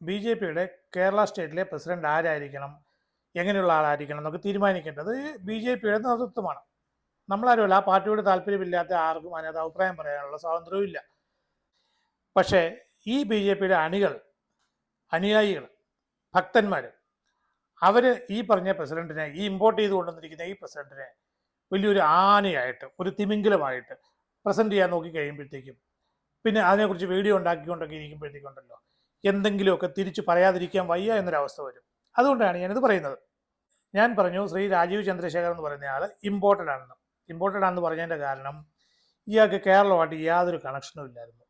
B J പിയുടെ Kerala സ്റ്റേറ്റിലെ president ആരായിരിക്കണം? എങ്ങനെയുള്ള ആളായിരിക്കണം? എന്നൊക്കെ തീരുമാനിക്കേണ്ടത് ബി ജെ പിയുടെ നേതൃത്വമാണ്. നമ്മളാരുമല്ല ആ പാർട്ടിയോട് താല്പര്യമില്ലാത്ത ആർക്കും അതിനകത്ത് അഭിപ്രായം പറയാനുള്ള സ്വാതന്ത്ര്യവും ഇല്ല. പക്ഷേ ഈ ബി ജെ പിയുടെ അണികൾ അനുയായികൾ ഭക്തന്മാർ അവർ ഈ പറഞ്ഞ പ്രസിഡന്റിനെ ഈ ഇമ്പോർട്ട് ചെയ്ത് കൊണ്ടുവന്നിരിക്കുന്ന ഈ പ്രസിഡന്റിനെ വലിയൊരു ആനയായിട്ട് ഒരു തിമിംഗലമായിട്ട് പ്രസന്റ് ചെയ്യാൻ നോക്കി കഴിയുമ്പോഴത്തേക്കും പിന്നെ അതിനെക്കുറിച്ച് വീഡിയോ ഉണ്ടാക്കിക്കൊണ്ടൊക്കെ ഇരിക്കുമ്പോഴത്തേക്കുണ്ടല്ലോ എന്തെങ്കിലുമൊക്കെ തിരിച്ചു പറയാതിരിക്കാൻ വയ്യ എന്നൊരവസ്ഥ വരും. അതുകൊണ്ടാണ് ഞാനിത് പറയുന്നത്. ഞാൻ പറഞ്ഞു ശ്രീ രാജീവ് ചന്ദ്രശേഖർ എന്ന് പറയുന്ന ആൾ ഇമ്പോർട്ടഡ് ആണെന്ന്. ഇമ്പോർട്ടഡ് ആണെന്ന് പറഞ്ഞതിന്റെ കാരണം ഇയാൾക്ക് കേരളമായിട്ട് യാതൊരു കണക്ഷനും ഇല്ലായിരുന്നു.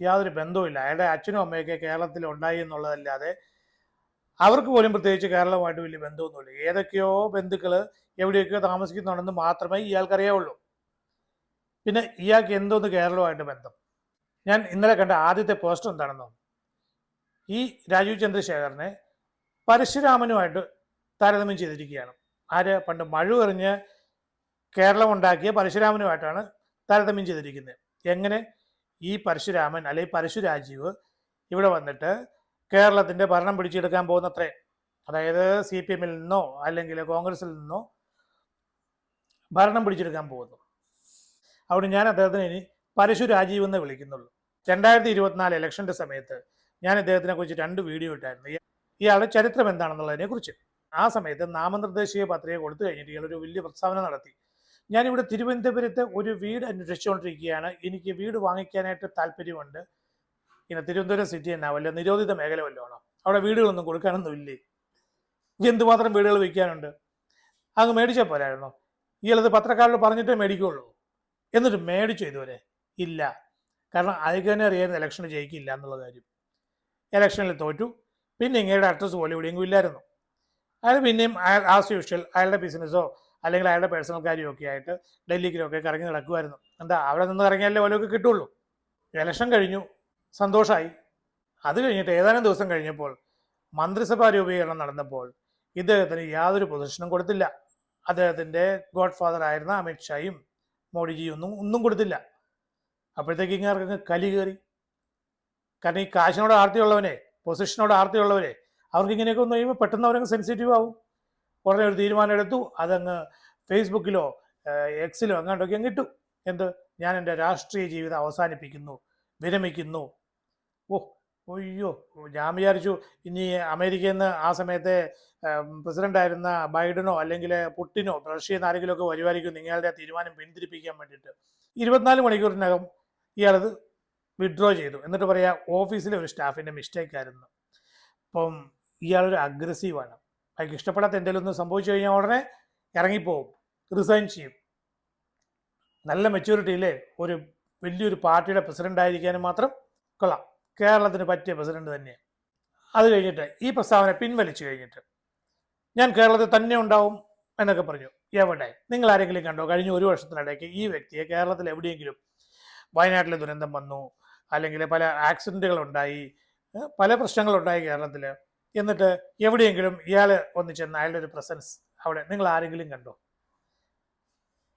യാതൊരു ബന്ധവുമില്ല അയാളുടെ അച്ഛനും അമ്മയൊക്കെ കേരളത്തിൽ ഉണ്ടായി എന്നുള്ളതല്ലാതെ അവർക്ക് പോലും പ്രത്യേകിച്ച് കേരളമായിട്ട് വലിയ ബന്ധമൊന്നുമില്ല. ഏതൊക്കെയോ ബന്ധുക്കൾ എവിടെയൊക്കെയോ താമസിക്കുന്നുണ്ടെന്ന് മാത്രമേ ഇയാൾക്കറിയാവുള്ളൂ. പിന്നെ ഇയാൾക്ക് എന്തോന്ന് കേരളമായിട്ട് ബന്ധം? ഞാൻ ഇന്നലെ കണ്ട ആദ്യത്തെ പോസ്റ്റ് എന്താണെന്നോ? ഈ രാജീവ് ചന്ദ്രശേഖരനെ പരശുരാമനുമായിട്ട് താരതമ്യം ചെയ്തിരിക്കുകയാണ്. ആര്? പണ്ട് മഴ എറിഞ്ഞ് കേരളം ഉണ്ടാക്കിയ പരശുരാമനുമായിട്ടാണ് താരതമ്യം ചെയ്തിരിക്കുന്നത്. എങ്ങനെ? ഈ പരശുരാമൻ അല്ലെങ്കിൽ പരശുരാജീവ് ഇവിടെ വന്നിട്ട് കേരളത്തിന്റെ ഭരണം പിടിച്ചെടുക്കാൻ പോകുന്നത്രേ. അതായത് സി പി എമ്മിൽ നിന്നോ അല്ലെങ്കിൽ കോൺഗ്രസിൽ നിന്നോ ഭരണം പിടിച്ചെടുക്കാൻ പോകുന്നു. അവിടെ ഞാൻ അദ്ദേഹത്തിന് ഇനി പരശുരാജീവ് എന്ന് വിളിക്കുന്നുള്ളൂ. രണ്ടായിരത്തി ഇരുപത്തിനാല് ഇലക്ഷന്റെ സമയത്ത് ഞാൻ ഇദ്ദേഹത്തിനെ കുറിച്ച് രണ്ട് വീഡിയോ ഇട്ടായിരുന്നു. ഇയ- ഇയാളുടെ ചരിത്രം എന്താണെന്നുള്ളതിനെ കുറിച്ച്. ആ സമയത്ത് നാമനിർദ്ദേശീയ പത്രിക കൊടുത്തു കഴിഞ്ഞിട്ട് ഇയാൾ ഒരു വലിയ പ്രസ്താവന നടത്തി. ഞാനിവിടെ തിരുവനന്തപുരത്ത് ഒരു വീട് അന്വേഷിച്ചുകൊണ്ടിരിക്കുകയാണ്. എനിക്ക് വീട് വാങ്ങിക്കാനായിട്ട് താല്പര്യമുണ്ട്. ഇങ്ങനെ തിരുവനന്തപുരം സിറ്റി തന്നെ വല്ല നിരോധിത മേഖല വല്ലതാണോ അവിടെ വീടുകളൊന്നും കൊടുക്കാനൊന്നും ഇല്ലേ? എന്തുമാത്രം വീടുകൾ വിൽക്കാനുണ്ട് അങ്ങ് മേടിച്ചാൽ പോരായിരുന്നോ? ഇയാളത് പത്രക്കാരോട് പറഞ്ഞിട്ടേ മേടിക്കുള്ളൂ. എന്നിട്ട് മേടിച്ചു ഇതുവരെ? ഇല്ല. കാരണം അയാൾക്ക് തന്നെ അറിയായിരുന്നു ഇലക്ഷന് ജയിക്കില്ല എന്നുള്ള കാര്യം. ഇലക്ഷനിൽ തോറ്റു. പിന്നെ ഇങ്ങയുടെ അഡ്രസ്സ് പോലെ എവിടെയെങ്കിലും ഇല്ലായിരുന്നു. അയാൾ പിന്നെയും അയാൾ ആസ് യൂഷ്വൽ അയാളുടെ ബിസിനസ്സോ അല്ലെങ്കിൽ അയാളുടെ പേഴ്സണൽ കാര്യമോ ഒക്കെ ആയിട്ട് ഡൽഹിക്കിലൊക്കെ കറങ്ങി നടക്കുമായിരുന്നു എന്താ അവിടെ നിന്ന് ഇറങ്ങിയാലേ ഓലൊക്കെ കിട്ടുള്ളൂ. ഇലക്ഷൻ കഴിഞ്ഞു. സന്തോഷമായി അത് കഴിഞ്ഞിട്ട് ഏതാനും ദിവസം കഴിഞ്ഞപ്പോൾ മന്ത്രിസഭാ രൂപീകരണം നടന്നപ്പോൾ ഇദ്ദേഹത്തിന് യാതൊരു പൊസിഷനും കൊടുത്തില്ല. അദ്ദേഹത്തിന്റെ ഗോഡ് ഫാദർ ആയിരുന്ന അമിത്ഷായും മോഡിജിയും ഒന്നും ഒന്നും കൊടുത്തില്ല. അപ്പോഴത്തേക്ക് ഇങ്ങാർക്കങ്ങ് കലി കയറി. കാരണം ഈ കാശിനോട് ആർത്തിയുള്ളവനെ പൊസിഷനോട് ആർത്തിയുള്ളവരെ അവർക്ക് ഇങ്ങനെയൊക്കെ ഒന്ന് കഴിയുമ്പോൾ പെട്ടെന്ന് അവരങ്ങ് സെൻസിറ്റീവ് ആവും. ഉടനെ ഒരു തീരുമാനം എടുത്തു അതങ്ങ് ഫേസ്ബുക്കിലോ എക്സിലോ അങ്ങോട്ടൊക്കെ അങ്ങ് ഇട്ടു. എന്ത്? ഞാൻ എന്റെ രാഷ്ട്രീയ ജീവിതം അവസാനിപ്പിക്കുന്നു വിരമിക്കുന്നു. ഓ അയ്യോ ഞാൻ വിചാരിച്ചു ഇനി അമേരിക്കയിൽ നിന്ന് ആ സമയത്തെ പ്രസിഡന്റ് ആയിരുന്ന ബൈഡനോ അല്ലെങ്കിൽ പുട്ടിനോ റഷ്യയിൽ നിന്ന് ആരെങ്കിലും ഒക്കെ വരുമായിരിക്കും നിങ്ങളുടെ തീരുമാനം പിന്തിരിപ്പിക്കാൻ വേണ്ടിയിട്ട്. ഇരുപത്തിനാല് മണിക്കൂറിനകം ഇയാളത് വിഡ്രോ ചെയ്തു. എന്നിട്ട് പറയാ ഓഫീസിലെ ഒരു സ്റ്റാഫിന്റെ മിസ്റ്റേക്ക് ആയിരുന്നു. അപ്പം ഇയാളൊരു അഗ്രസീവാണ് അയാൾക്ക് ഇഷ്ടപ്പെടാത്ത എന്തെങ്കിലും ഒന്ന് സംഭവിച്ചു കഴിഞ്ഞാൽ ഉടനെ ഇറങ്ങിപ്പോവും. റിസൈൻ ചെയ്യും. നല്ല മെച്യൂരിറ്റിയിലെ ഒരു വലിയൊരു പാർട്ടിയുടെ പ്രസിഡന്റ് ആയിരിക്കാനും മാത്രം കൊള്ളാം. കേരളത്തിന് പറ്റിയ പ്രസിഡന്റ് തന്നെയാണ്. അത് കഴിഞ്ഞിട്ട് ഈ പ്രസ്താവന പിൻവലിച്ചു കഴിഞ്ഞിട്ട് ഞാൻ കേരളത്തിൽ തന്നെ ഉണ്ടാവും എന്നൊക്കെ പറഞ്ഞു. എവിടെ? നിങ്ങൾ ആരെങ്കിലും കണ്ടോ? കഴിഞ്ഞ ഒരു വർഷത്തിനിടയ്ക്ക് ഈ വ്യക്തിയെ കേരളത്തിൽ എവിടെയെങ്കിലും വയനാട്ടിലെ ദുരന്തം വന്നു അല്ലെങ്കിൽ പല ആക്സിഡന്റുകൾ ഉണ്ടായി പല പ്രശ്നങ്ങളുണ്ടായി കേരളത്തിൽ എന്നിട്ട് എവിടെയെങ്കിലും ഇയാൾ ഒന്ന് ചെന്ന് അയാളുടെ ഒരു പ്രസൻസ് അവിടെ നിങ്ങൾ ആരെങ്കിലും കണ്ടോ?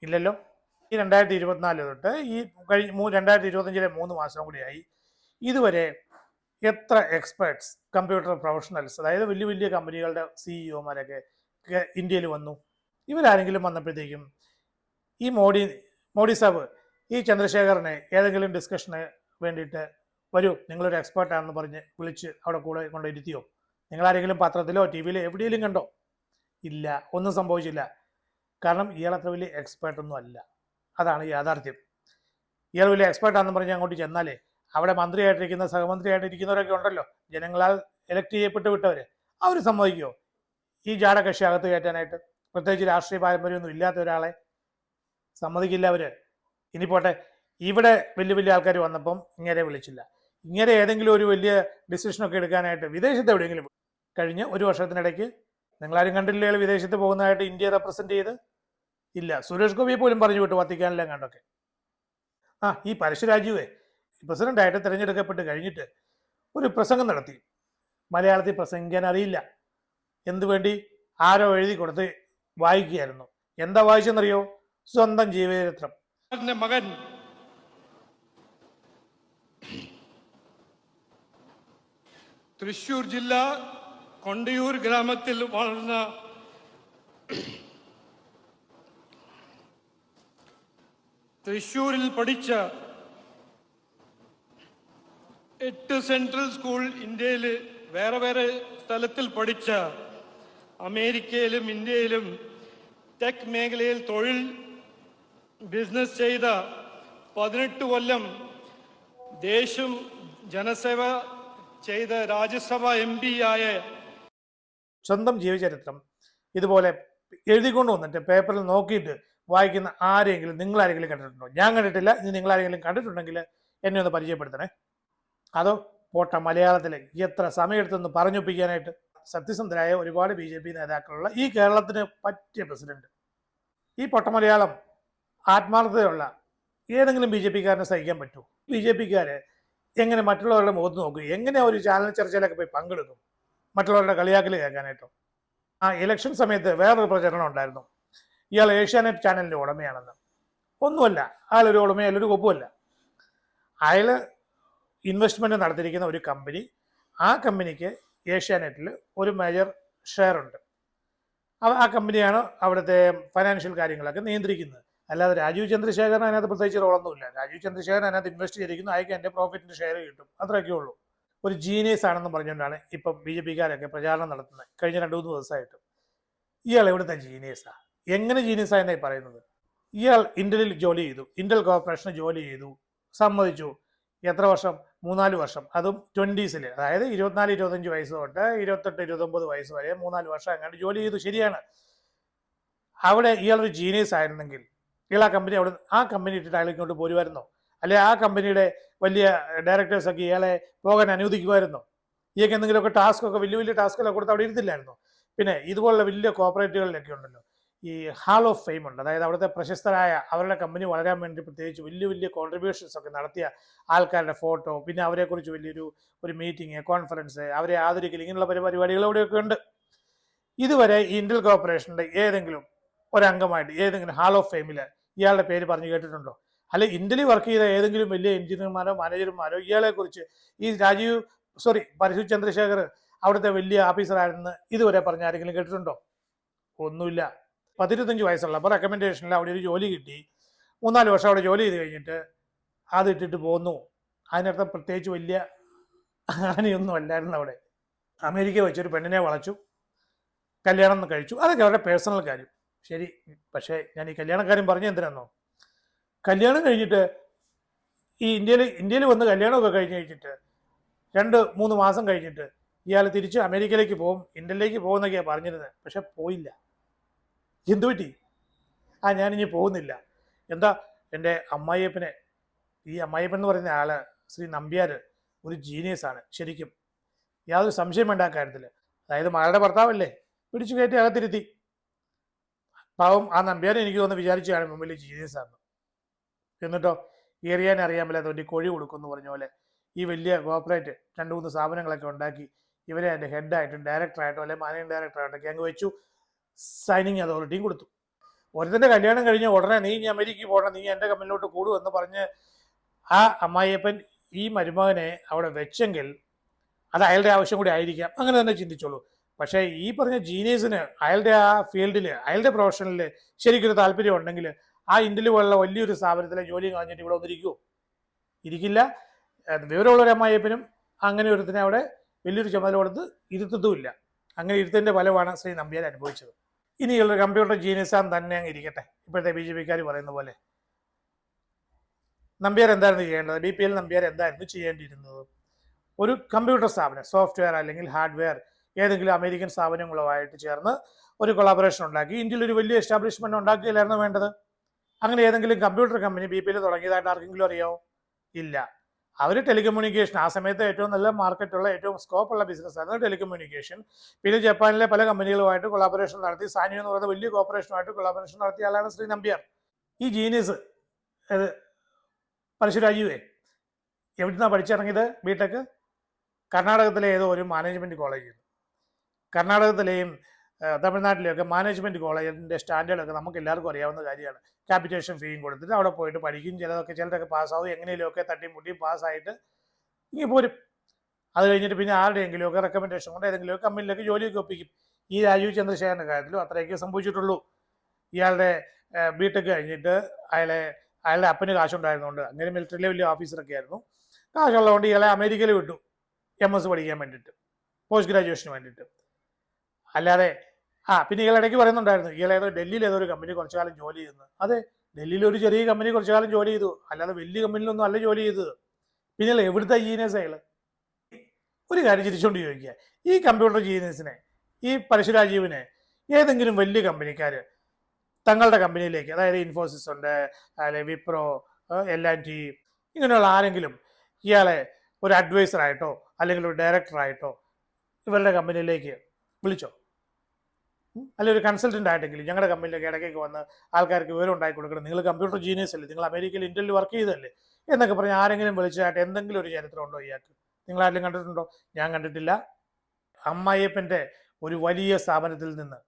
ഇല്ലല്ലോ? ഈ രണ്ടായിരത്തി ഇരുപത്തിനാല് തൊട്ട് ഈ കഴിഞ്ഞ രണ്ടായിരത്തി ഇരുപത്തഞ്ചിലെ മൂന്ന് മാസം കൂടിയായി ഇതുവരെ എത്ര എക്സ്പേർട്സ് കമ്പ്യൂട്ടർ പ്രൊഫഷണൽസ് അതായത് വലിയ വലിയ കമ്പനികളുടെ സിഇഒമാരൊക്കെ ഇന്ത്യയിൽ വന്നു? ഇവരാരെങ്കിലും വന്നപ്പോഴത്തേക്കും ഈ മോഡി മോഡി സാബ് ഈ ചന്ദ്രശേഖറിനെ ഏതെങ്കിലും ഡിസ്കഷന് വേണ്ടിയിട്ട് വരൂ നിങ്ങളൊരു എക്സ്പേർട്ടാണെന്ന് പറഞ്ഞ് വിളിച്ച് അവിടെ കൂടെ കൊണ്ടിരുത്തിയോ നിങ്ങളാരെങ്കിലും പത്രത്തിലോ ടി വിയിലോ എവിടെയെങ്കിലും കണ്ടോ? ഇല്ല ഒന്നും സംഭവിച്ചില്ല. കാരണം ഇയാൾ അത്ര വലിയ എക്സ്പേർട്ടൊന്നും അല്ല. അതാണ് യാഥാർത്ഥ്യം. ഇയാൾ വലിയ എക്സ്പേർട്ടാണെന്ന് പറഞ്ഞ് അങ്ങോട്ട് ചെന്നാലേ അവിടെ മന്ത്രിയായിട്ടിരിക്കുന്ന സഹമന്ത്രിയായിട്ടിരിക്കുന്നവരൊക്കെ ഉണ്ടല്ലോ. ജനങ്ങളാൽ എലക്ട് ചെയ്യപ്പെട്ട് വിട്ടവർ അവർ സമ്മതിക്കുമോ ഈ ജാടകക്ഷി അകത്ത് കയറ്റാനായിട്ട്. പ്രത്യേകിച്ച് രാഷ്ട്രീയ പാരമ്പര്യമൊന്നും ഇല്ലാത്ത ഒരാളെ സമ്മതിക്കില്ല അവർ ഇനി പോട്ടെ ഇവിടെ വലിയ വലിയ ആൾക്കാർ വന്നപ്പം ഇങ്ങനെ വിളിച്ചില്ല. ഇങ്ങനെ ഏതെങ്കിലും ഒരു വലിയ ഡിസിഷനൊക്കെ എടുക്കാനായിട്ട് വിദേശത്ത് എവിടെയെങ്കിലും കഴിഞ്ഞ് ഒരു വർഷത്തിനിടയ്ക്ക് നിങ്ങളാരും കണ്ടില്ലേ വിദേശത്ത് പോകുന്നതായിട്ട് ഇന്ത്യ റെപ്രസെന്റ് ചെയ്ത്? ഇല്ല. സുരേഷ് ഗോപിയെ പോലും പറഞ്ഞു വിട്ടു വത്തിക്കാനില്ല കണ്ടൊക്കെ ആ ഈ പരശുരാജുവേ പ്രസിഡന്റായിട്ട് തിരഞ്ഞെടുക്കപ്പെട്ട് കഴിഞ്ഞിട്ട് ഒരു പ്രസംഗം നടത്തി. മലയാളത്തിൽ പ്രസംഗിക്കാൻ അറിയില്ല. എന്തു വേണ്ടി ആരോ എഴുതി കൊടുത്ത് വായിക്കുകയായിരുന്നു. എന്താ വായിച്ചെന്നറിയോ? സ്വന്തം ജീവചരിത്രം. മകൻ തൃശൂർ ജില്ല കൊണ്ടയൂർ ഗ്രാമത്തിൽ വളർന്ന തൃശൂരിൽ പഠിച്ച എട്ട് സെൻട്രൽ സ്കൂൾ ഇന്ത്യയിൽ വേറെ വേറെ സ്ഥലത്തിൽ പഠിച്ച അമേരിക്കയിലും ഇന്ത്യയിലും ടെക് മേഖലയിൽ തൊഴിൽ ബിസിനസ് ചെയ്ത പതിനെട്ട് കൊല്ലം ദേശം ജനസേവ ചെയ്ത രാജ്യസഭ എം ആയ സ്വന്തം ജീവചരിത്രം ഇതുപോലെ എഴുതിക്കൊണ്ട് വന്നിട്ട് പേപ്പറിൽ നോക്കിയിട്ട് വായിക്കുന്ന ആരെങ്കിലും നിങ്ങൾ ആരെങ്കിലും കണ്ടിട്ടുണ്ടോ? ഞാൻ കണ്ടിട്ടില്ല. ഇനി നിങ്ങൾ ആരെങ്കിലും കണ്ടിട്ടുണ്ടെങ്കിൽ എന്നെ ഒന്ന് പരിചയപ്പെടുത്തണേ. അതോ പോട്ട മലയാളത്തിൽ എത്ര സമയമെടുത്തെന്ന് പറഞ്ഞൊപ്പിക്കാനായിട്ട് സത്യസന്ധരായ ഒരുപാട് ബി ജെ പി നേതാക്കളുള്ള ഈ കേരളത്തിന് പറ്റിയ പ്രസിഡന്റ്. ഈ പൊട്ട മലയാളം ആത്മാർത്ഥതയുള്ള ഏതെങ്കിലും ബി ജെ പിക്കാരനെ സഹിക്കാൻ പറ്റുമോ? ബി ജെ പിക്കാര് എങ്ങനെ മറ്റുള്ളവരുടെ മുഖത്ത് നോക്കും? എങ്ങനെ ഒരു ചാനൽ ചർച്ചയിലൊക്കെ പോയി പങ്കെടുക്കും? മറ്റുള്ളവരുടെ കളിയാക്കൽ കേൾക്കാനായിട്ടോ? ആ ഇലക്ഷൻ സമയത്ത് വേറൊരു പ്രചരണം ഉണ്ടായിരുന്നു. ഇയാൾ ഏഷ്യാനെറ്റ് ചാനലിന്റെ ഉടമയാണെന്ന്. ഒന്നുമല്ല. അയാളൊരു ഉടമയല്ല ഒരു കൊപ്പുമല്ല. അയാൾ ഇൻവെസ്റ്റ്മെന്റ് നടത്തിയിരിക്കുന്ന ഒരു കമ്പനി ആ കമ്പനിക്ക് ഏഷ്യാനെറ്റിൽ ഒരു മേജർ ഷെയർ ഉണ്ട്. ആ കമ്പനിയാണ് അവിടുത്തെ ഫൈനാൻഷ്യൽ കാര്യങ്ങളൊക്കെ നിയന്ത്രിക്കുന്നത്. അല്ലാതെ രാജീവ് ചന്ദ്രശേഖരൻ അതിനകത്ത് പ്രത്യേകിച്ച് റോളൊന്നുമില്ല. രാജീവ് ചന്ദ്രശേഖരൻ അതിനകത്ത് ഇൻവെസ്റ്റ് ചെയ്തിരിക്കുന്നു. അയക്ക് എന്റെ പ്രോഫിറ്റിന്റെ ഷെയർ കിട്ടും. അത്രയൊക്കെ ഉള്ളൂ. ഒരു ജീനിയസ് ആണെന്ന് പറഞ്ഞുകൊണ്ടാണ് ഇപ്പം ബി ജെ പിക്കാരൊക്കെ പ്രചാരണം നടത്തുന്നത്. കഴിഞ്ഞ രണ്ട് മൂന്ന് ദിവസമായിട്ട്. ഇയാൾ എവിടുത്തെ ജീനിയസാണ് എങ്ങനെ ജീനിയസായെന്നായി പറയുന്നത്? ഇയാൾ ഇന്റലിൽ ജോലി ചെയ്തു. ഇന്റൽ കോർപ്പറേഷന് ജോലി ചെയ്തു. സമ്മതിച്ചു. എത്ര വർഷം? മൂന്നാൽ വർഷം. അതും ട്വന്റീസിൽ അതായത് ഇരുപത്തിനാല് ഇരുപത്തഞ്ച് വയസ്സ് തൊട്ട് ഇരുപത്തെട്ട് ഇരുപത്തൊമ്പത് വയസ്സ് വരെ മൂന്നാൽ വർഷം അങ്ങോട്ട് ജോലി ചെയ്തു. ശരിയാണ്. അവിടെ ഇയാളൊരു ജീനിയസ് ആയിരുന്നെങ്കിൽ ഇയാൾ ആ കമ്പനി അവിടെ ആ കമ്പനി ഇട്ടിട്ട് അയാൾ ഇങ്ങോട്ട് പോരുമായിരുന്നോ? അല്ലെ ആ കമ്പനിയുടെ വലിയ ഡയറക്ടേഴ്സൊക്കെ ഇയാളെ പോകാൻ അനുവദിക്കുമായിരുന്നോ? ഇയാൾക്ക് എന്തെങ്കിലുമൊക്കെ ടാസ്ക് ഒക്കെ വലിയ വലിയ ടാസ്കുകളൊക്കെ കൊടുത്ത് അവിടെ ഇരുന്നില്ലായിരുന്നു? പിന്നെ ഇതുപോലുള്ള വലിയ കോപ്പറേറ്റീവുകളിലൊക്കെ ഉണ്ടല്ലോ ഈ ഹാൾ ഓഫ് ഫെയിം ഉണ്ട്. അതായത് അവിടുത്തെ പ്രശസ്തരായ അവരുടെ കമ്പനി വളരാൻ വേണ്ടി പ്രത്യേകിച്ച് വലിയ വലിയ കോൺട്രിബ്യൂഷൻസ് ഒക്കെ നടത്തിയ ആൾക്കാരുടെ ഫോട്ടോ പിന്നെ അവരെക്കുറിച്ച് വലിയൊരു ഒരു മീറ്റിംഗ് കോൺഫറൻസ് അവരെ ആദരിക്കൽ ഇങ്ങനെയുള്ള പരി- പരിപാടികൾ അവിടെയൊക്കെ ഉണ്ട്. ഇതുവരെ ഇന്ത്യൻ കോർപ്പറേഷന്റെ ഏതെങ്കിലും ഒരംഗമായിട്ട് ഏതെങ്കിലും ഹാൾ ഓഫ് ഫെയിമിൽ ഇയാളുടെ പേര് പറഞ്ഞു കേട്ടിട്ടുണ്ടോ? അല്ലെ ഇന്ത്യയിൽ വർക്ക് ചെയ്ത ഏതെങ്കിലും വലിയ എഞ്ചിനീയർമാരോ മാനേജർമാരോ ഇയാളെ കുറിച്ച് ഈ രാജീവ് സോറി പരശു ചന്ദ്രശേഖർ അവിടുത്തെ വലിയ ഓഫീസറായിരുന്നു ഇതുവരെ പറഞ്ഞ ആരെങ്കിലും കേട്ടിട്ടുണ്ടോ? ഒന്നുമില്ല. പത്തിരുപത്തഞ്ച് വയസ്സുള്ളപ്പോൾ റെക്കമെൻഡേഷനിൽ അവിടെ ഒരു ജോലി കിട്ടി. മൂന്നാൽ വർഷം അവിടെ ജോലി ചെയ്ത് കഴിഞ്ഞിട്ട് അത് ഇട്ടിട്ട് പോന്നു. അതിനർത്ഥം പ്രത്യേകിച്ച് വലിയ അങ്ങനെയൊന്നും അല്ലായിരുന്നു അവിടെ. അമേരിക്ക വെച്ചൊരു പെണ്ണിനെ വളച്ചു. കല്യാണം കഴിച്ചു. അതൊക്കെ അവരുടെ പേഴ്സണൽ കാര്യം. ശരി പക്ഷേ ഞാൻ ഈ കല്യാണക്കാരൻ പറഞ്ഞ എന്തിനാന്നോ? കല്യാണം കഴിഞ്ഞിട്ട് ഈ ഇന്ത്യയിൽ ഇന്ത്യയിൽ വന്ന് കല്യാണമൊക്കെ കഴിഞ്ഞ് കഴിഞ്ഞിട്ട് രണ്ട് മൂന്ന് മാസം കഴിഞ്ഞിട്ട് ഇയാൾ തിരിച്ച് അമേരിക്കയിലേക്ക് പോകും ഇന്ത്യയിലേക്ക് പോകുന്നൊക്കെയാണ് പറഞ്ഞിരുന്നത് പക്ഷെ പോയില്ല. എന്തു പറ്റി? ആ ഞാനിനി പോകുന്നില്ല. എന്താ എന്റെ അമ്മായിയപ്പനെ? ഈ അമ്മായിയപ്പൻ എന്ന് പറയുന്ന ആൾ ശ്രീ നമ്പ്യാർ ഒരു ജീനിയസ് ആണ് ശരിക്കും. യാതൊരു സംശയം വേണ്ട ആ കാര്യത്തിൽ അതായത് മകളുടെ ഭർത്താവല്ലേ? പിടിച്ചു കയറ്റി അകത്തിരുത്തി. പാവം ആ നമ്പ്യാർ എനിക്ക് തോന്നുന്നു വിചാരിച്ചു കാണും വലിയ ജീനിയസ് ആണ് എന്നിട്ടോ ഏറിയാൻ അറിയാൻ മേലാത്ത വേണ്ടി കോഴി കൊടുക്കുമെന്ന് പറഞ്ഞ പോലെ ഈ വലിയ കോർപ്പറേറ്റ് രണ്ട് മൂന്ന് സ്ഥാപനങ്ങളൊക്കെ ഉണ്ടാക്കി ഇവരെ അതിന്റെ ഹെഡായിട്ടും ഡയറക്ടറായിട്ടോ അല്ലെങ്കിൽ മാനേജിംഗ് ഡയറക്ടറായിട്ടൊക്കെ അങ്ങ് വെച്ചു. സൈനിങ് അതോറിറ്റിയും കൊടുത്തു. ഒരുത്തന്റെ കല്യാണം കഴിഞ്ഞ ഉടനെ നീ ഇനി അമേരിക്കയിൽ പോകണം നീ എന്റെ കമ്പനിയിലോട്ട് കൂടും എന്ന് പറഞ്ഞ് ആ അമ്മായിയപ്പൻ ഈ മരുമകനെ അവിടെ വെച്ചെങ്കിൽ അത് അയാളുടെ ആവശ്യം കൂടി ആയിരിക്കാം. അങ്ങനെ തന്നെ ചിന്തിച്ചോളൂ. പക്ഷേ ഈ പറഞ്ഞ ജീനിയസിന് അയാളുടെ ആ ഫീൽഡിൽ അയാളുടെ പ്രൊഫഷനിൽ ശരിക്കൊരു താല്പര്യം ഉണ്ടെങ്കിൽ ആ ഇന്ത്യയിൽ പോലുള്ള വലിയൊരു സ്ഥാപനത്തിലെ ജോലി കളഞ്ഞിട്ട് ഇവിടെ വന്നിരിക്കുമോ ഇരിക്കില്ല. വിവരമുള്ളൊരു അമ്മായിയപ്പനും അങ്ങനെ ഒരുത്തിനെ അവിടെ വലിയൊരു ചുമതല കൊടുത്ത് ഇരുത്തതുമില്ല. അങ്ങനെ ഇരുത്തതിന്റെ ഫലമാണ് ശ്രീ നമ്പ്യാർ അനുഭവിച്ചത്. ഇനിയുള്ള കമ്പ്യൂട്ടർ ജീനിയസാൻ തന്നെ അങ്ങ് ഇരിക്കട്ടെ. ഇപ്പോഴത്തെ ബി ജെ പിക്കാർ പറയുന്ന പോലെ. നമ്പ്യാർ എന്തായിരുന്നു ചെയ്യേണ്ടത്? ബി പി എൽ നമ്പ്യാർ എന്തായിരുന്നു ചെയ്യേണ്ടിയിരുന്നത്? ഒരു കമ്പ്യൂട്ടർ സ്ഥാപനം സോഫ്റ്റ്വെയർ അല്ലെങ്കിൽ ഹാർഡ്വെയർ ഏതെങ്കിലും അമേരിക്കൻ സ്ഥാപനങ്ങളുമായിട്ട് ചേർന്ന് ഒരു കൊളാബറേഷൻ ഉണ്ടാക്കി. ഇന്ത്യയിൽ ഒരു വലിയ എസ്റ്റാബ്ലിഷ്മെന്റ് ഉണ്ടാക്കുകയില്ലായിരുന്നു വേണ്ടത്? അങ്ങനെ ഏതെങ്കിലും computer company B P L തുടങ്ങിയതായിട്ട് ആർക്കെങ്കിലും അറിയാവോ? ഇല്ല. അവർ ടെലികമ്മ്യൂണിക്കേഷൻ ആ സമയത്ത് ഏറ്റവും നല്ല മാർക്കറ്റുള്ള ഏറ്റവും സ്കോപ്പ് ഉള്ള ബിസിനസ് ആയിരുന്നു ടെലികമ്മ്യൂണിക്കേഷൻ പിന്നെ ജപ്പാനിലെ പല കമ്പനികളുമായിട്ട് കൊളാബറേഷൻ നടത്തി. സാനിയ എന്ന് പറയുന്ന വലിയ കോർപ്പറേഷനുമായിട്ട് കൊളാബറേഷൻ നടത്തിയ ആളാണ് ശ്രീ നമ്പ്യാർ. ഈ ജീനിയസ് പരശുരാജുവേ എവിടുന്നാണ് പഠിച്ചിറങ്ങിയത്? ബിടെക് കർണാടകത്തിലെ ഏതോ ഒരു മാനേജ്മെന്റ് കോളേജിൽ കർണാടകത്തിലെയും തമിഴ്നാട്ടിലെയൊക്കെ മാനേജ്മെന്റ് കോളേജിന്റെ സ്റ്റാൻഡേർഡൊക്കെ നമുക്ക് എല്ലാവർക്കും അറിയാവുന്ന കാര്യമാണ്. ക്യാപിറ്റേഷൻ ഫീയും കൊടുത്തിട്ട് അവിടെ പോയിട്ട് പഠിക്കും ചിലതൊക്കെ ചിലരൊക്കെ പാസ്സാവും എങ്ങനെയൊക്കെ തട്ടിയും മുട്ടിയും പാസ്സായിട്ട് ഇനി പോരും. അത് കഴിഞ്ഞിട്ട് പിന്നെ ആരുടെയെങ്കിലുമൊക്കെ റെക്കമെൻഡേഷൻ കൊണ്ട് ഏതെങ്കിലും ഒക്കെ കമ്പനിയിലേക്ക് ജോലിയൊക്കെ ഒപ്പിക്കും. ഈ രാജീവ് ചന്ദ്രശേഖരന്റെ കാര്യത്തിലും അത്രയൊക്കെ സംഭവിച്ചിട്ടുള്ളൂ. ഇയാളുടെ ബിടെക് കഴിഞ്ഞിട്ട് അയാളെ അയാളുടെ അപ്പന് കാശുണ്ടായിരുന്നുകൊണ്ട് അങ്ങനെ മിലിറ്ററിയിലെ വലിയ ഓഫീസറൊക്കെ ആയിരുന്നു. കാശുള്ളതുകൊണ്ട് ഇയാളെ അമേരിക്കയിൽ വിട്ടു. എം എസ് പഠിക്കാൻ വേണ്ടിയിട്ട് പോസ്റ്റ് ഗ്രാജുവേഷന് വേണ്ടിയിട്ട്. അല്ലാതെ ആ പിന്നെ ഇയാൾ ഇടയ്ക്ക് പറയുന്നുണ്ടായിരുന്നു ഇയാൾ ഏതോ ഡൽഹിയിൽ ഏതോ ഒരു കമ്പനി കുറച്ചു കാലം ജോലി ചെയ്യുന്നു അതെ ഡൽഹിയിൽ ഒരു ചെറിയ കമ്പനി കുറച്ചു കാലം ജോലി ചെയ്തു. അല്ലാതെ വലിയ കമ്പനിയിലൊന്നും അല്ല ജോലി ചെയ്തത്. പിന്നെ എവിടുത്തെ ജീനിയസ് അയാൾ ഒരു കാര്യം ചിരിച്ചുകൊണ്ട് ചോദിക്കുക. ഈ കമ്പ്യൂട്ടർ ജീനിയസിനെ ഈ പരശുരാജീവിനെ ഏതെങ്കിലും വലിയ കമ്പനിക്കാർ തങ്ങളുടെ കമ്പനിയിലേക്ക് അതായത് ഇൻഫോസിസ് ഉണ്ട് അല്ലെ വിപ്രോ എൽ ആൻഡ് ടി ഇങ്ങനെയുള്ള ആരെങ്കിലും ഇയാളെ ഒരു അഡ്വൈസറായിട്ടോ അല്ലെങ്കിൽ ഒരു ഡയറക്ടറായിട്ടോ ഇവരുടെ കമ്പനിയിലേക്ക് വിളിച്ചോ? അല്ലെങ്കിൽ ഒരു കൺസൾട്ടന്റ് ആയിട്ടെങ്കിലും ഞങ്ങളുടെ കമ്പനിയിലേക്ക് ഇടയ്ക്കൊക്കെ വന്ന് ആൾക്കാർക്ക് വിവരം ഉണ്ടാക്കി കൊടുക്കണം. നിങ്ങൾ കമ്പ്യൂട്ടർ ജീനിയസ് അല്ലേ? നിങ്ങൾ അമേരിക്കയിൽ ഇന്ത്യയിൽ വർക്ക് ചെയ്തല്ലേ എന്നൊക്കെ പറഞ്ഞ് ആരെങ്കിലും വിളിച്ചതായിട്ട് എന്തെങ്കിലും ഒരു ചരിത്രം ഉണ്ടോ ഇയാൾക്ക്? നിങ്ങൾ ആരെങ്കിലും കണ്ടിട്ടുണ്ടോ? ഞാൻ കണ്ടിട്ടില്ല. അമ്മായിയപ്പന്റെ ഒരു വലിയ സ്ഥാപനത്തിൽ നിന്ന്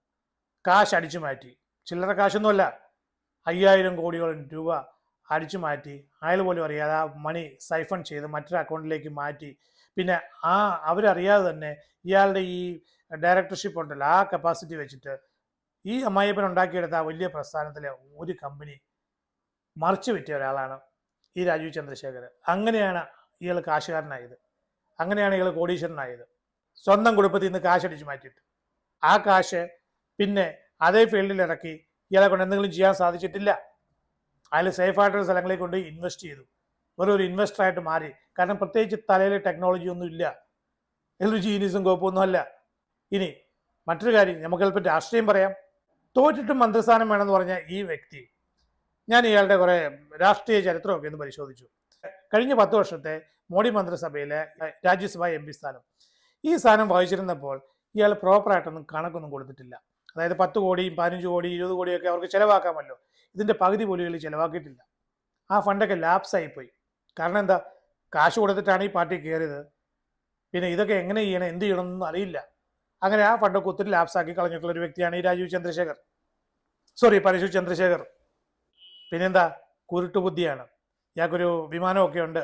കാശ് അടിച്ചു മാറ്റി. ചില്ലറ കാശൊന്നുമല്ല. അയ്യായിരം കോടിയോളം രൂപ അടിച്ചു മാറ്റി. അയാൾ പോലും അറിയാതെ ആ മണി സൈഫൺ ചെയ്ത് മറ്റൊരു അക്കൗണ്ടിലേക്ക് മാറ്റി. പിന്നെ ആ അവരറിയാതെ തന്നെ ഇയാളുടെ ഈ ഡയറക്ടർഷിപ്പ് ഉണ്ടല്ലോ. ആ കപ്പാസിറ്റി വെച്ചിട്ട് ഈ അമ്മായിയപ്പൻ ഉണ്ടാക്കിയെടുത്ത ആ വലിയ പ്രസ്ഥാനത്തിലെ ഒരു കമ്പനി മറിച്ചു വിറ്റിയ ഒരാളാണ് ഈ രാജീവ് ചന്ദ്രശേഖർ അങ്ങനെയാണ് ഇയാൾ കാശുകാരനായത്. അങ്ങനെയാണ് ഇയാൾ കോടീശ്വരനായത്. സ്വന്തം കുടുംബത്തിൽ നിന്ന് കാശ് അടിച്ചു മാറ്റിയിട്ട്. ആ കാശ് പിന്നെ അതേ ഫീൽഡിൽ ഇറക്കി ഇയാളെ കൊണ്ട് എന്തെങ്കിലും ചെയ്യാൻ സാധിച്ചിട്ടില്ല. അയാൾ സേഫായിട്ടുള്ള സ്ഥലങ്ങളിൽ കൊണ്ട് ഇൻവെസ്റ്റ് ചെയ്തു. വെറും ഒരു ഇൻവെസ്റ്ററായിട്ട് മാറി. കാരണം പ്രത്യേകിച്ച് തലയിൽ ടെക്നോളജി ഒന്നും ഇല്ല. ഒരു ജീനീസും കോപ്പൊന്നും അല്ല. ഇനി മറ്റൊരു കാര്യം നമുക്ക് ചിലപ്പോൾ രാഷ്ട്രീയം പറയാം. തോറ്റിട്ടും മന്ത്രിസ്ഥാനം വേണമെന്ന് പറഞ്ഞ ഈ വ്യക്തി ഞാൻ ഇയാളുടെ കുറേ രാഷ്ട്രീയ ചരിത്രമൊക്കെ ഒന്ന് പരിശോധിച്ചു. കഴിഞ്ഞ പത്ത് വർഷത്തെ മോഡി മന്ത്രിസഭയിലെ രാജ്യസഭാ എം പി സ്ഥാനം. ഈ സ്ഥാനം വഹിച്ചിരുന്നപ്പോൾ ഇയാൾ പ്രോപ്പറായിട്ടൊന്നും കണക്കൊന്നും കൊടുത്തിട്ടില്ല. അതായത് പത്ത് കോടിയും പതിനഞ്ച് കോടി ഇരുപത് കോടിയൊക്കെ അവർക്ക് ചിലവാക്കാമല്ലോ. ഇതിന്റെ പകുതി പോലും ഇയാൾ ചിലവാക്കിയിട്ടില്ല. ആ ഫണ്ടൊക്കെ ലാപ്സായി പോയി കാരണം എന്താ? കാശ് കൊടുത്തിട്ടാണ് ഈ പാർട്ടി കയറിയത്. പിന്നെ ഇതൊക്കെ എങ്ങനെ ചെയ്യണം എന്ത് ചെയ്യണമെന്നൊന്നും അറിയില്ല. അങ്ങനെ ആ ഫണ്ടൊക്കെ ഒത്തിരി ലാപ്സാക്കി കളഞ്ഞിട്ടുള്ള ഒരു വ്യക്തിയാണ് ഈ രാജീവ് ചന്ദ്രശേഖർ. സോറി പരശു ചന്ദ്രശേഖർ. പിന്നെന്താ? കുരുട്ടുബുദ്ധിയാണ് ഇയാൾക്കൊരു വിമാനമൊക്കെ ഉണ്ട്.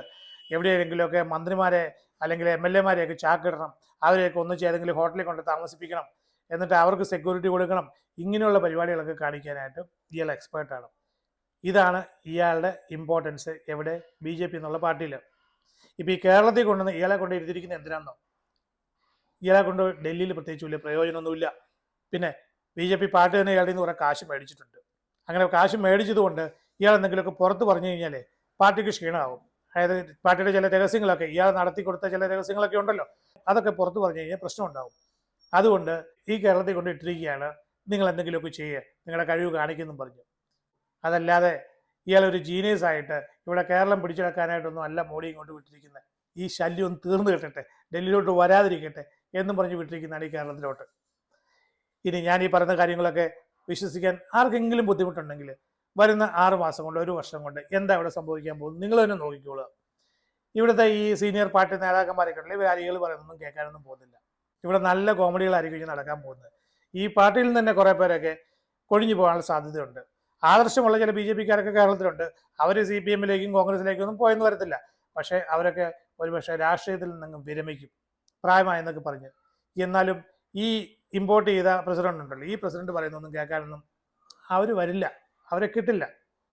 എവിടെയെങ്കിലുമൊക്കെ മന്ത്രിമാരെ അല്ലെങ്കിൽ എം എൽ എമാരെയൊക്കെ ചാക്കിടണം. അവരെയൊക്കെ ഒന്നിച്ച് ഏതെങ്കിലും ഹോട്ടലിൽ കൊണ്ട് താമസിപ്പിക്കണം. എന്നിട്ട് അവർക്ക് സെക്യൂരിറ്റി കൊടുക്കണം. ഇങ്ങനെയുള്ള പരിപാടികളൊക്കെ കാണിക്കാനായിട്ട് ഇയാൾ എക്സ്പേർട്ടാണ് ഇതാണ് ഇയാളുടെ ഇമ്പോർട്ടൻസ് എവിടെ? ബി ജെ പി എന്നുള്ള പാർട്ടിയിൽ. ഇപ്പോൾ ഈ കേരളത്തിൽ കൊണ്ടുവന്ന് ഇയാളെ കൊണ്ട് ഇരുത്തിരിക്കുന്നത് എന്തിനാണെന്നോ? ഇയാളെ കൊണ്ട് ഡൽഹിയിൽ പ്രത്യേകിച്ച് വലിയ പ്രയോജനമൊന്നുമില്ല. പിന്നെ ബി ജെ പി പാർട്ടി തന്നെ ഇയാളുടെ നിന്ന് കുറേ കാശ് മേടിച്ചിട്ടുണ്ട്. അങ്ങനെ കാശ് മേടിച്ചതുകൊണ്ട് ഇയാൾ എന്തെങ്കിലുമൊക്കെ പുറത്ത് പറഞ്ഞു കഴിഞ്ഞാൽ പാർട്ടിക്ക് ക്ഷീണമാവും. അതായത് പാർട്ടിയുടെ ചില രഹസ്യങ്ങളൊക്കെ ഇയാൾ നടത്തി കൊടുത്ത ചില രഹസ്യങ്ങളൊക്കെ ഉണ്ടല്ലോ അതൊക്കെ പുറത്ത് പറഞ്ഞു കഴിഞ്ഞാൽ പ്രശ്നം ഉണ്ടാവും. അതുകൊണ്ട് ഈ കേരളത്തിൽ കൊണ്ട് ഇട്ടിരിക്കുകയാണ് നിങ്ങൾ എന്തെങ്കിലുമൊക്കെ ചെയ്യുക നിങ്ങളുടെ കഴിവ് കാണിക്കുന്നും പറഞ്ഞു. അതല്ലാതെ ഇയാളൊരു ജീനിയസ് ആയിട്ട് ഇവിടെ കേരളം പിടിച്ചെടുക്കാനായിട്ടൊന്നും അല്ല മോഡി ഇങ്ങോട്ട് വിട്ടിരിക്കുന്നത്. ഈ ശല്യം ഒന്ന് തീർന്നു കിട്ടട്ടെ ഡൽഹിയിലോട്ട് വരാതിരിക്കട്ടെ എന്നും പറഞ്ഞ് വിട്ടിരിക്കുന്നതാണ് ഈ കേരളത്തിലോട്ട്. ഇനി ഞാൻ ഈ പറയുന്ന കാര്യങ്ങളൊക്കെ വിശ്വസിക്കാൻ ആർക്കെങ്കിലും ബുദ്ധിമുട്ടുണ്ടെങ്കിൽ വരുന്ന ആറ് മാസം കൊണ്ട് ഒരു വർഷം കൊണ്ട് എന്താ ഇവിടെ സംഭവിക്കാൻ പോകുന്നത്? നിങ്ങൾ തന്നെ നോക്കിക്കോളുക. ഇവിടുത്തെ ഈ സീനിയർ പാർട്ടി നേതാക്കന്മാരൊക്കെ ഉണ്ടെങ്കിൽ ഇവർ അരികൾ പറയുന്നൊന്നും കേൾക്കാനൊന്നും പോകുന്നില്ല. ഇവിടെ നല്ല കോമഡികളായിരിക്കും ഇനി നടക്കാൻ പോകുന്നത്. ഈ പാർട്ടിയിൽ നിന്ന് തന്നെ കുറേ പേരൊക്കെ കൊഴിഞ്ഞു പോകാനുള്ള സാധ്യതയുണ്ട്. ആദർശമുള്ള ചില ബി ജെ പിക്കാരൊക്കെ കേരളത്തിലുണ്ട്. അവർ സി പി എമ്മിലേക്കും കോൺഗ്രസിലേക്കും ഒന്നും പോയെന്ന് വരത്തില്ല. പക്ഷേ അവരൊക്കെ ഒരുപക്ഷെ രാഷ്ട്രീയത്തിൽ നിന്നും വിരമിക്കും. പ്രായമായെന്നൊക്കെ പറഞ്ഞ്. എന്നാലും ഈ ഇമ്പോർട്ട് ചെയ്ത പ്രസിഡന്റ് ഉണ്ടല്ലോ ഈ പ്രസിഡന്റ് പറയുന്നൊന്നും കേൾക്കാനൊന്നും അവർ വരില്ല. അവരെ കിട്ടില്ല.